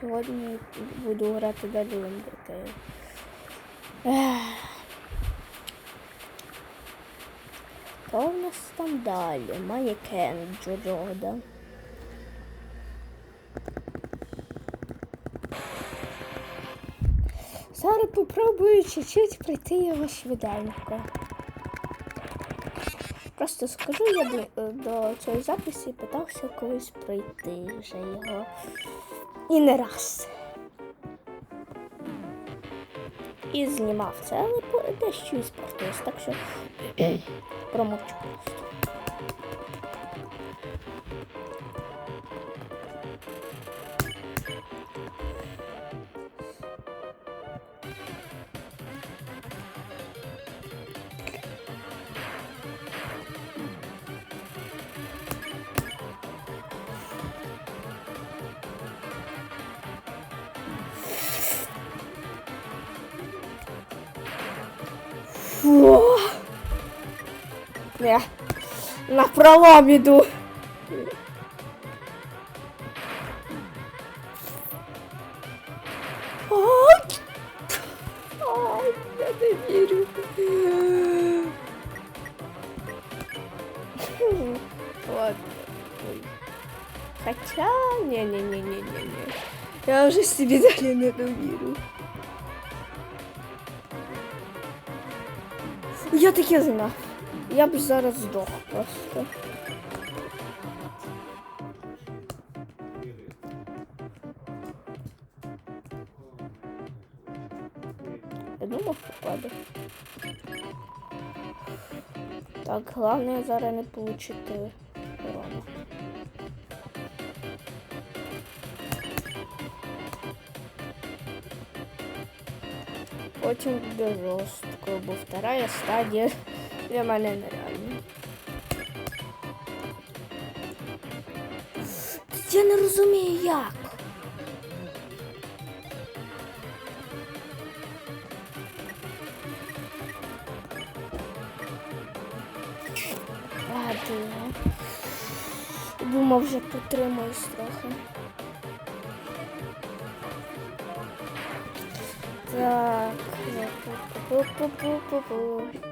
Сьогодні буду грати далі. Ех. Що в нас там далі? Манекен Джорода. Зараз попробую чуть-чуть пройти його швиденько. Просто скажу, я до, до цієї записі питався колись пройти вже його. І не раз. І знімав це, але дещо і спортивсь, так що промовчу просто. Не, на пролом іду. Ай! Ай, я не вірю. Ладно. Ой. Хотя, не-не-не-не-не-не. Я уже себе далі не довірю. Я таке знав. Я б зараз здох просто. Я думав попаде. Так, головне зараз не получити урона. Очень буде жорстко, вторая стадія для мене нереальна. Я не розумію як. Ладно. Думав, вже потримаюсь трохи. Так. Пу-пу-пу-пу-пу. Та-та-та-та-та-та-та.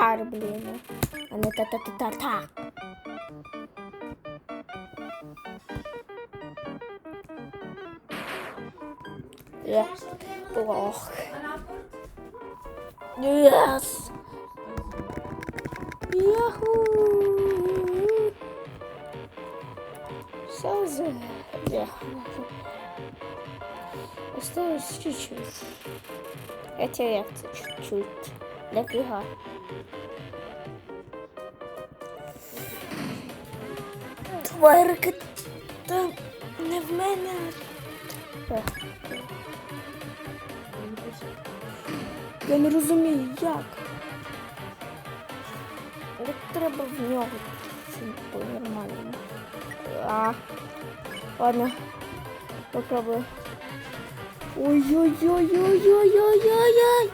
Каркар, блін. А не та-та-та-та-та. Є. Ох. Yes. Яху. Все за... Я. Осталось чуть-чуть. Як це чуть-чуть. Дофіга. Тварка там не в мене. Я не розумію, як. Як треба в нього по нормальному. А. Ладно. Попробую. Ой-ой-ой-ой-ой-ой-ой-ой.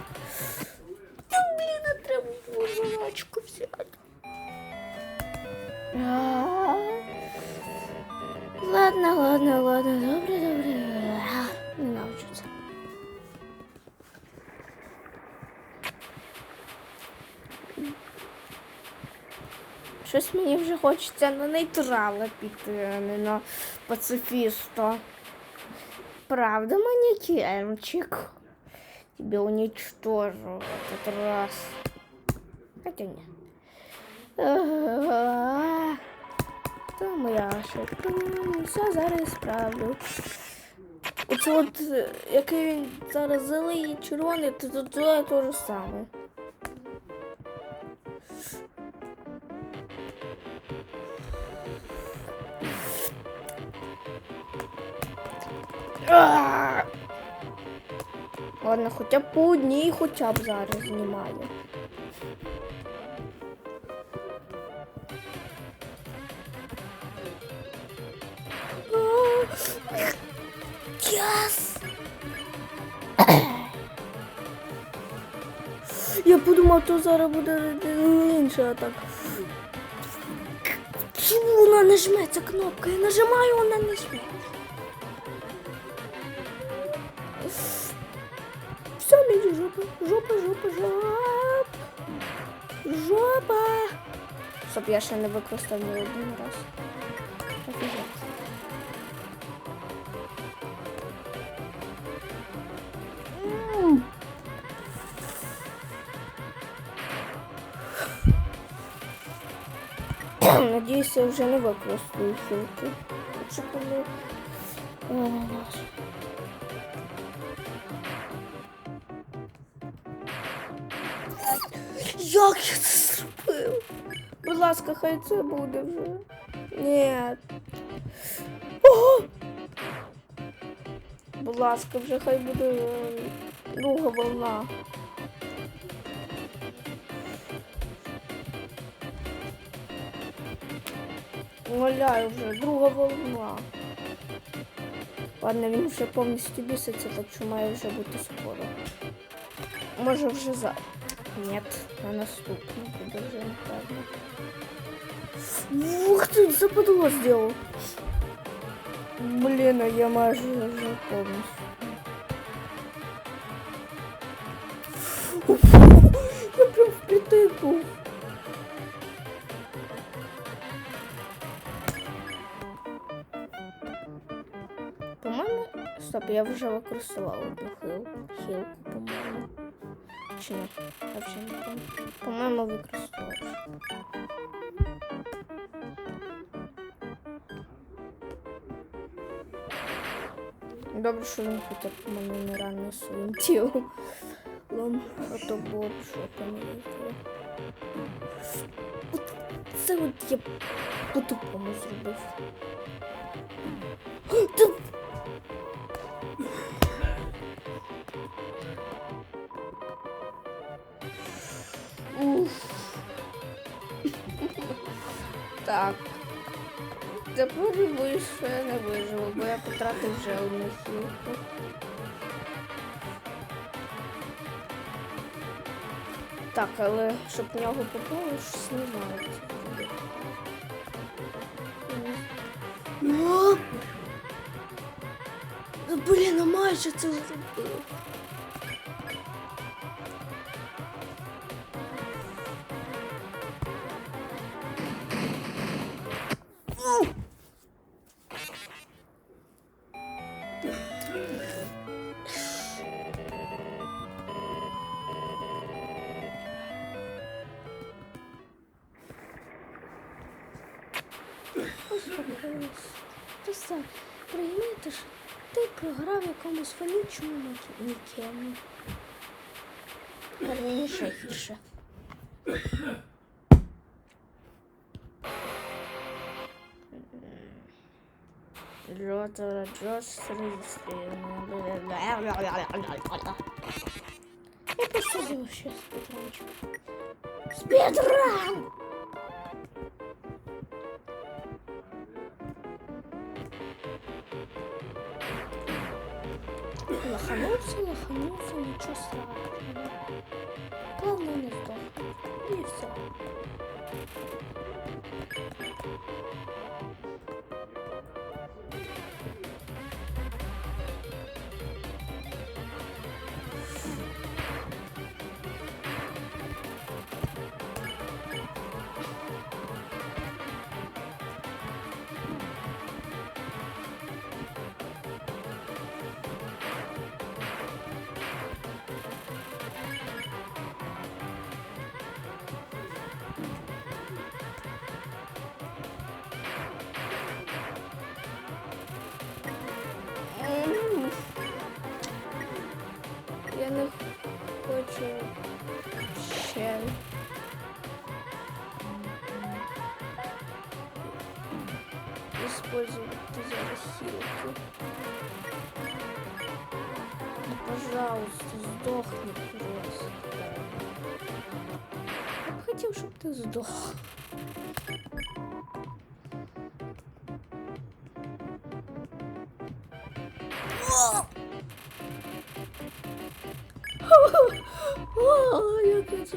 Блін, треба було жвачку взяти. Ладно, ладно, ладно, добре, добре. Не навчуся. Щось мені вже хочеться на нейтрала піти, а не на пацифіста. Правда, манекенчик? Тебе уничтожу в этот раз. Хотя нет. Це моя ошибка. Все зараз справлю. Оце от, е, який він зараз зелений червоний, то це те ж саме. Ладно, хоча б по одній хоча б зараз знімаю. Yes! Я подумав, то зараз буде інше, а так. Чому Вона не жметься кнопка, я нажимаю, вона не жме. Жопа, жопа, жопа, жопа. Щоб я ще не використав ні один раз. Офігеть. М. Надіюсь, я вже не використаю хілки. Якщо Як я це зробив? Будь ласка, хай це буде вже. Ні. О! Будь ласка, вже хай буде е, друга волна. Умоляю вже, друга волна. Ладно, він вже повністю біситься, так що має вже бути скоро. Може вже за. Нет, на наступну буде вже напевно. Ух ты, западло сделал. Блин, а я майже вже повністю. Я прям впритык був. По-моєму, стоп, я вже використовувала одну хилку, хилку, по-моєму. Чи ні? Вже не пам'ятаю. По-моєму, використовувала. Добре, що він хоча б мене не ранив а то було б вийти. Це от я по-тупому зробив. Так. Тепер більше я не виживу, бо я потратив вже одну хілку. Так, але щоб в нього попало, щось не знаю. як це зробити. Ну, Ну, Блін, а майже це зробив. Якомусь фанічному нікему. Раніше гірше. Джотера Джос Я просто сделаю сейчас спидранчик. Спидран! Лоханулся, лоханулся, ничего страшного. Главное не сдох. И все. Использовать хилки. Ну, пожалуйста, сдохни просто. Я б хотів, щоб ти здох. О, я це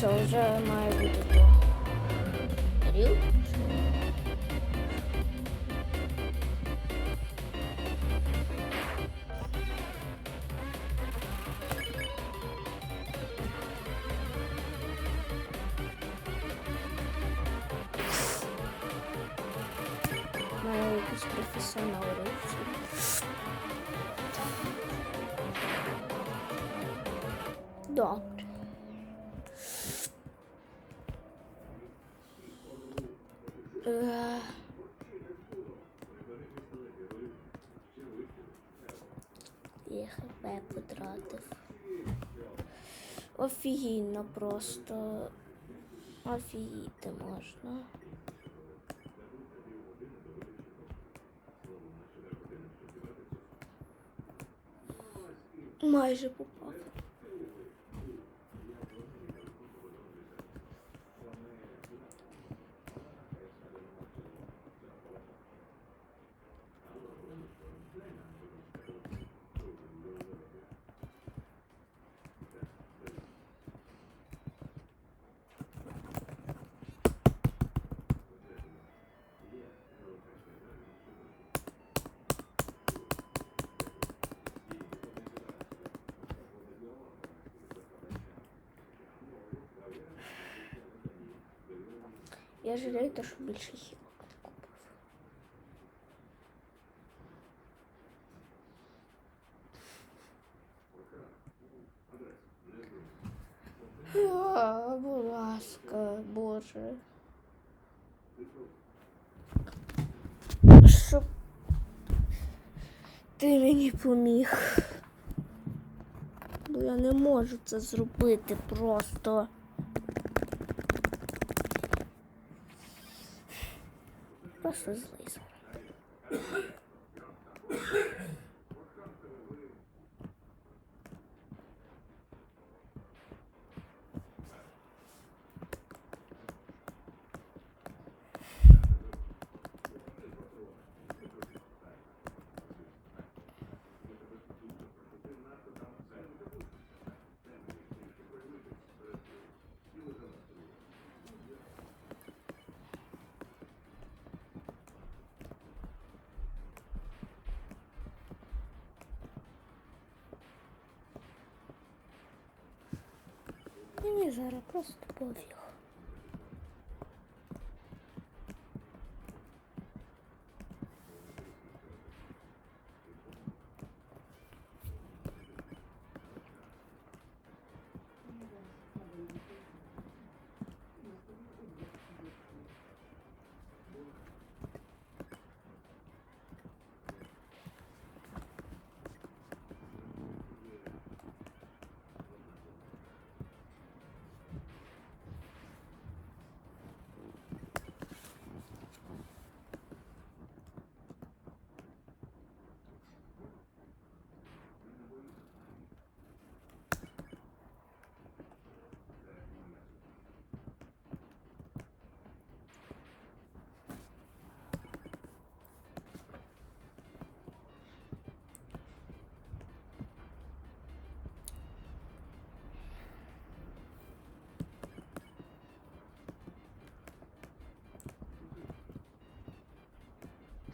все, вже має бути то. Рів? Має якийсь професіонал рибці. Потратив. Офігенно просто. Офігіти можна. Майже попав. Я жалею, те, що більше хілок не купив. А, будь ласка, Боже. Щоб ти мені поміг. Бо я не можу це зробити просто. Просто зараз. Просто пофіг.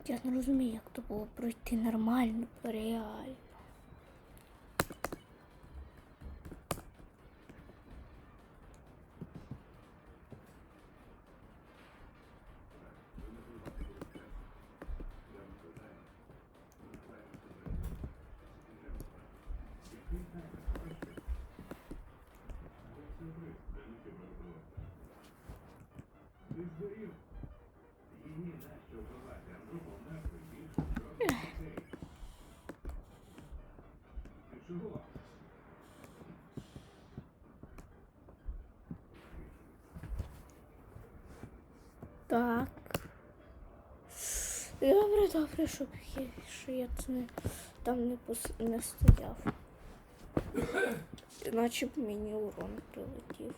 Я не розумію, як то було пройти нормально, реально. Так. Добре, добре, щоб я, що я це не, там не, пос, не стояв. Іначе б мені урон прилетів.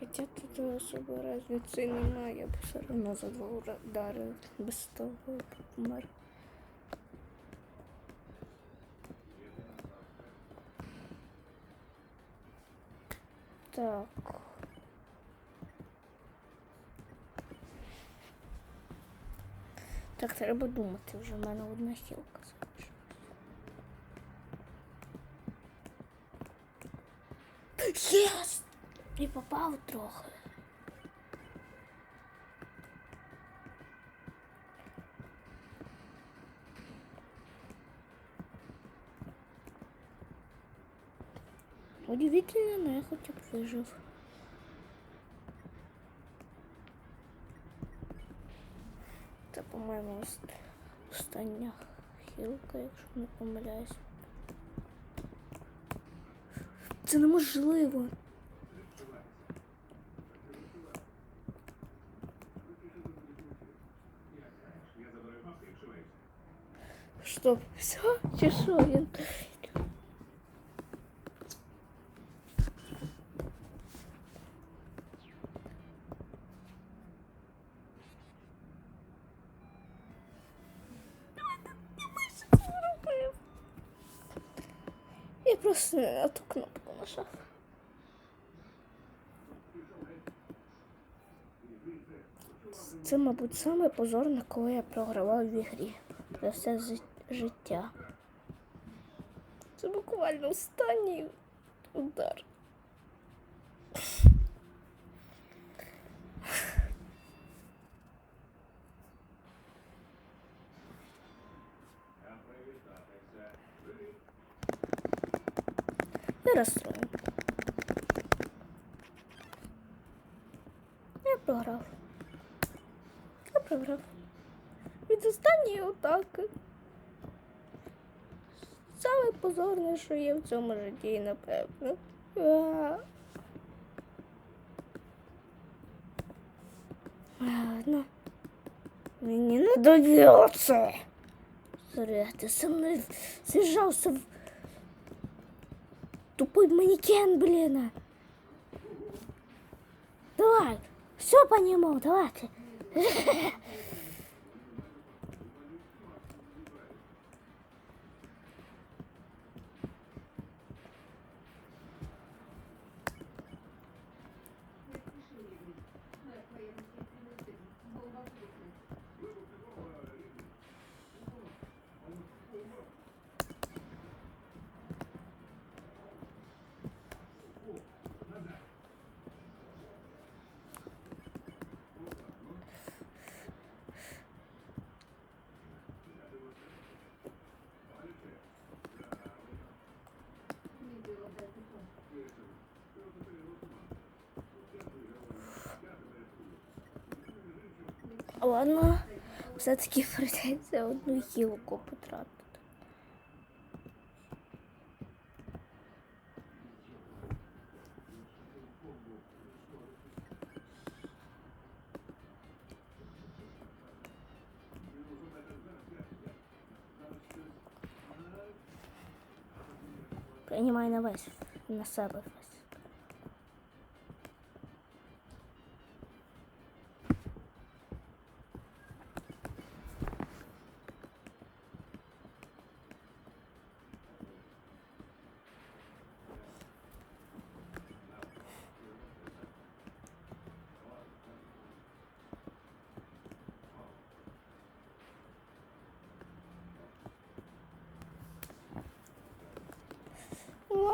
Хоча тут особо різниці немає, я б все одно за два удари без того помер. Так. Так, треба думати, вже в мене одна хілка залишилась. Єс! І попав трохи. Удивительно, но я хотя бы выжил. по-моєму, ост- остання хілка, якщо не помиляюсь. Це неможливо. Стоп, все? Чи що він? Я просто на ту кнопку нажав. Це, мабуть, саме позорне, коли я програвав в ігрі за все життя. Це буквально останній удар. програв. Від останньої атаки. Саме позорне, що є в цьому житті, напевно. А. Ладно. Мені не дається. Зря ти со мною з'їжджався в тупой манекен, блин. Давай, все по нему, давайте. Ладно, все-таки прийдеться одну гілку потратити. Приймай на весь, на себе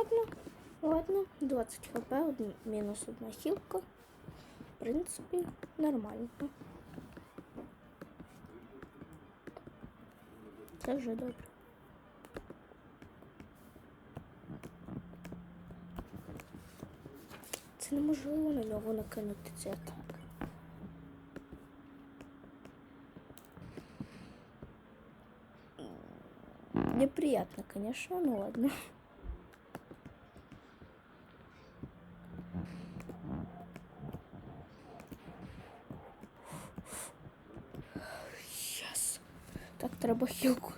Ладно, ладно, 20 хп, мінус одна хілка. В принципі, нормально. Це вже добре. Це неможливо на нього накинути цей атак. Неприятно, конечно, ну ладно. Так, треба хілку.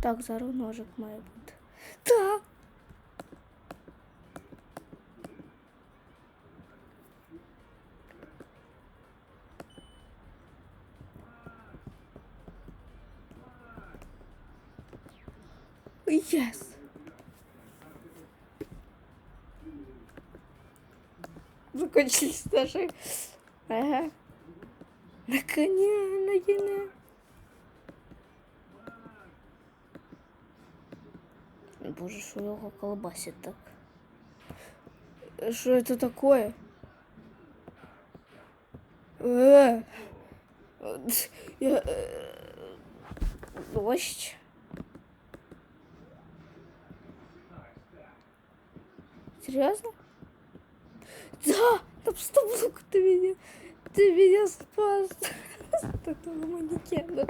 Так, зараз ножик має бути. Yes. Закончились наши. Ага. На коня, на коня. Боже, что его колбасит так? Что это такое? Э, я, э, Дождь. Серьезно? Да, там стаблук ты меня, ты меня спас от этого манекена.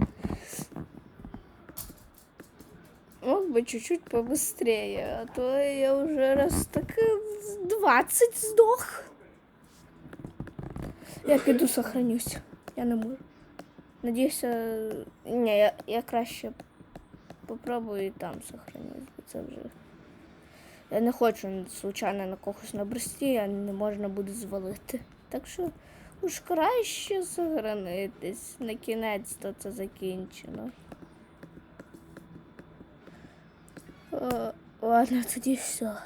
Мог бы чуть-чуть побыстрее, а то я уже раз так э, 20 сдох. Я піду сохранюсь. Я не можу. Надіюся, ні, я, я краще попробую і там сохранюсь, бо це вже. Я не хочу случайно на когось набрести, а не можна буде звалити. Так що уж краще загранитись. На кінець то це закінчено. О, Ладно, тоді все.